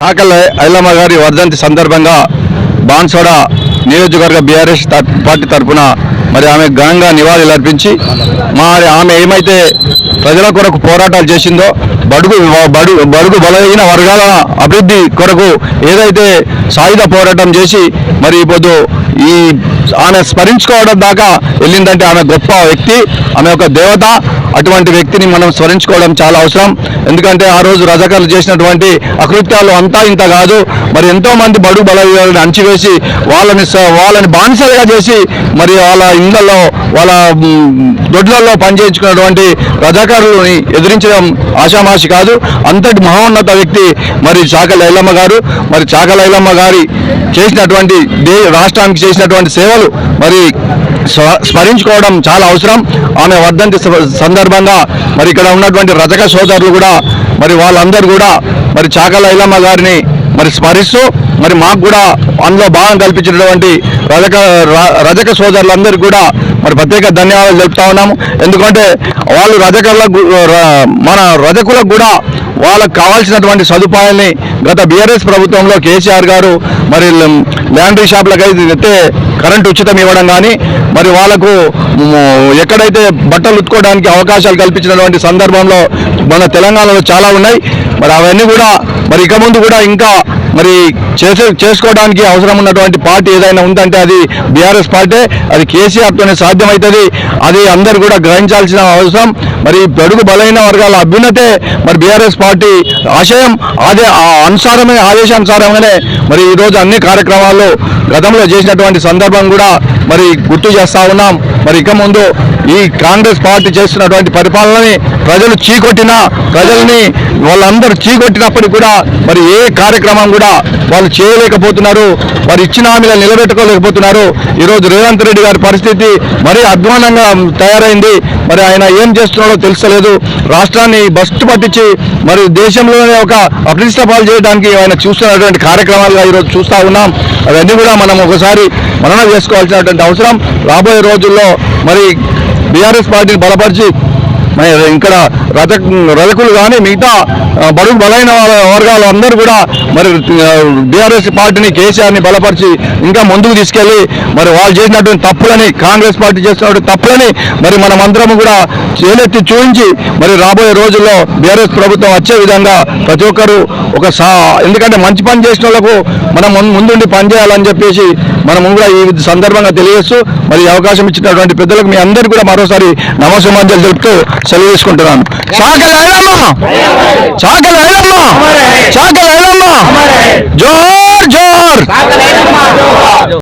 ఆకల్ ఐలమ్మ గారి వర్ధంతి సందర్భంగా బాన్సోడ నియోజకవర్గ బీఆర్ఎస్ పార్టీ తరఫున మరి ఆమె ఘనంగా నివాళులు అర్పించి మరి ఆమె ఏమైతే ప్రజల కొరకు పోరాటాలు చేసిందో బడుగు బడు బడుగు బలహీన వర్గాల అభివృద్ధి కొరకు ఏదైతే సాయుధ పోరాటం చేసి మరి ఇప్పుడు ఈ ఆమె స్మరించుకోవడం దాకా వెళ్ళిందంటే ఆమె గొప్ప వ్యక్తి ఆమె ఒక దేవత. అటువంటి వ్యక్తిని మనం స్మరించుకోవడం చాలా అవసరం. ఎందుకంటే ఆ రోజు రజాకర్లు చేసినటువంటి అకృత్యాలు అంతా ఇంత కాదు. మరి ఎంతో మంది బడుగు బలహీనలను అణచివేసి వాళ్ళని స- వాళ్ళని బానిసలుగా చేసి మరి వాళ్ళ ఇళ్ళలో వాళ్ళ దొడ్లలో పనిచేయించుకున్నటువంటి రజాకారులని ఎదిరించడం ఆషామాషి కాదు. అంతటి మహోన్నత వ్యక్తి మరి చాక లైలమ్మ గారు. మరి చాక లైలమ్మ గారి చేసినటువంటి దే రాష్ట్రానికి చేసినటువంటి సేవలు మరి స్మరించుకోవడం చాలా అవసరం. ఆమె వర్ధంతి స- సందర్భంగా మరి ఇక్కడ ఉన్నటువంటి రజక సోదరులు కూడా మరి వాళ్ళందరూ కూడా మరి చాకల ఐలమ్మ గారిని మరి స్మరిస్తూ మరి మాకు కూడా అందులో భాగం కల్పించినటువంటి రజక ర- రజక సోదరులందరికీ కూడా మరి ప్రత్యేక ధన్యవాదాలు తెలుపుతా ఉన్నాము. ఎందుకంటే వాళ్ళు రజకులకు ర- మన రజకులకు కూడా వాళ్ళకు కావాల్సినటువంటి సదుపాయాల్ని గత బీఆర్ఎస్ ప్రభుత్వంలో కేసీఆర్ గారు మరి ల్యాండరీ షాపులకు అయితే కరెంటు ఉచితం ఇవ్వడం కానీ మరి వాళ్ళకు ఎక్కడైతే బట్టలు ఉత్తుకోవడానికి అవకాశాలు కల్పించినటువంటి సందర్భంలో మన తెలంగాణలో చాలా ఉన్నాయి. మరి అవన్నీ కూడా మరి ఇక ముందు కూడా ఇంకా మరి చేసే చేసుకోవడానికి అవసరం ఉన్నటువంటి పార్టీ ఏదైనా ఉందంటే అది బీఆర్ఎస్ పార్టీ అది కేసీఆర్తోనే సాధ్యమవుతుంది అది అందరు కూడా గ్రహించాల్సిన అవసరం. మరి పెడుగు బలైన వర్గాల అభ్యున్నతే మరి బీఆర్ఎస్ పార్టీ ఆశయం అదే ఆ అనుసారమే ఆదేశానుసారంగానే మరి ఈరోజు అన్ని కార్యక్రమాల్లో గతంలో చేసినటువంటి సందర్భం కూడా మరి గుర్తు చేస్తా ఉన్నాం. మరి ఇక ముందు ఈ కాంగ్రెస్ పార్టీ చేస్తున్నటువంటి పరిపాలనని ప్రజలు చీకొట్టినా ప్రజల్ని వాళ్ళందరూ చీకొట్టినప్పటికీ కూడా మరి ఏ కార్యక్రమం కూడా వాళ్ళు చేయలేకపోతున్నారు వారు ఇచ్చిన హామీలను నిలబెట్టుకోలేకపోతున్నారు. ఈరోజు రేవంత్ రెడ్డి గారి పరిస్థితి మరీ అధ్వానంగా తయారైంది. మరి ఆయన ఏం చేస్తున్నాడో తెలుసలేదు. రాష్ట్రాన్ని బస్టు పట్టించి మరి దేశంలోనే ఒక అప్రతిష్ట పాలు చేయడానికి ఆయన చూస్తున్నటువంటి కార్యక్రమాలుగా ఈరోజు చూస్తా ఉన్నాం. అవన్నీ కూడా మనం ఒకసారి మనన చేసుకోవాల్సినటువంటి అవసరం. రాబోయే రోజుల్లో మరి బీఆర్ఎస్ పార్టీని బలపరిచి ఇక్కడ రజ రజకులు కానీ మిగతా బడుగు బలైన వర్గాలు అందరూ కూడా మరి బీఆర్ఎస్ పార్టీని కేసీఆర్ని బలపరిచి ఇంకా ముందుకు తీసుకెళ్ళి మరి వాళ్ళు చేసినటువంటి తప్పులని కాంగ్రెస్ పార్టీ చేసినటువంటి తప్పులని మరి మనం అందరం కూడా చేలెత్తి చూపించి మరి రాబోయే రోజుల్లో బీఆర్ఎస్ ప్రభుత్వం వచ్చే విధంగా ప్రతి ఒక్కరు ఒక సా ఎందుకంటే మంచి పని చేసిన వాళ్ళకు మనం ముందుండి పని చేయాలని చెప్పేసి మనం కూడా ఈ సందర్భంగా తెలియజేస్తూ మరి అవకాశం ఇచ్చినటువంటి పెద్దలకు మీ అందరికీ కూడా మరోసారి నమస్సుమాంజలు తెలుపుతూ సెలవు తీసుకుంటున్నాను. చాకలి అయ్యమ్మా చాకలి అయ్యమ్మా చాకలి అయ్యమ్మా జోర్ జోర్.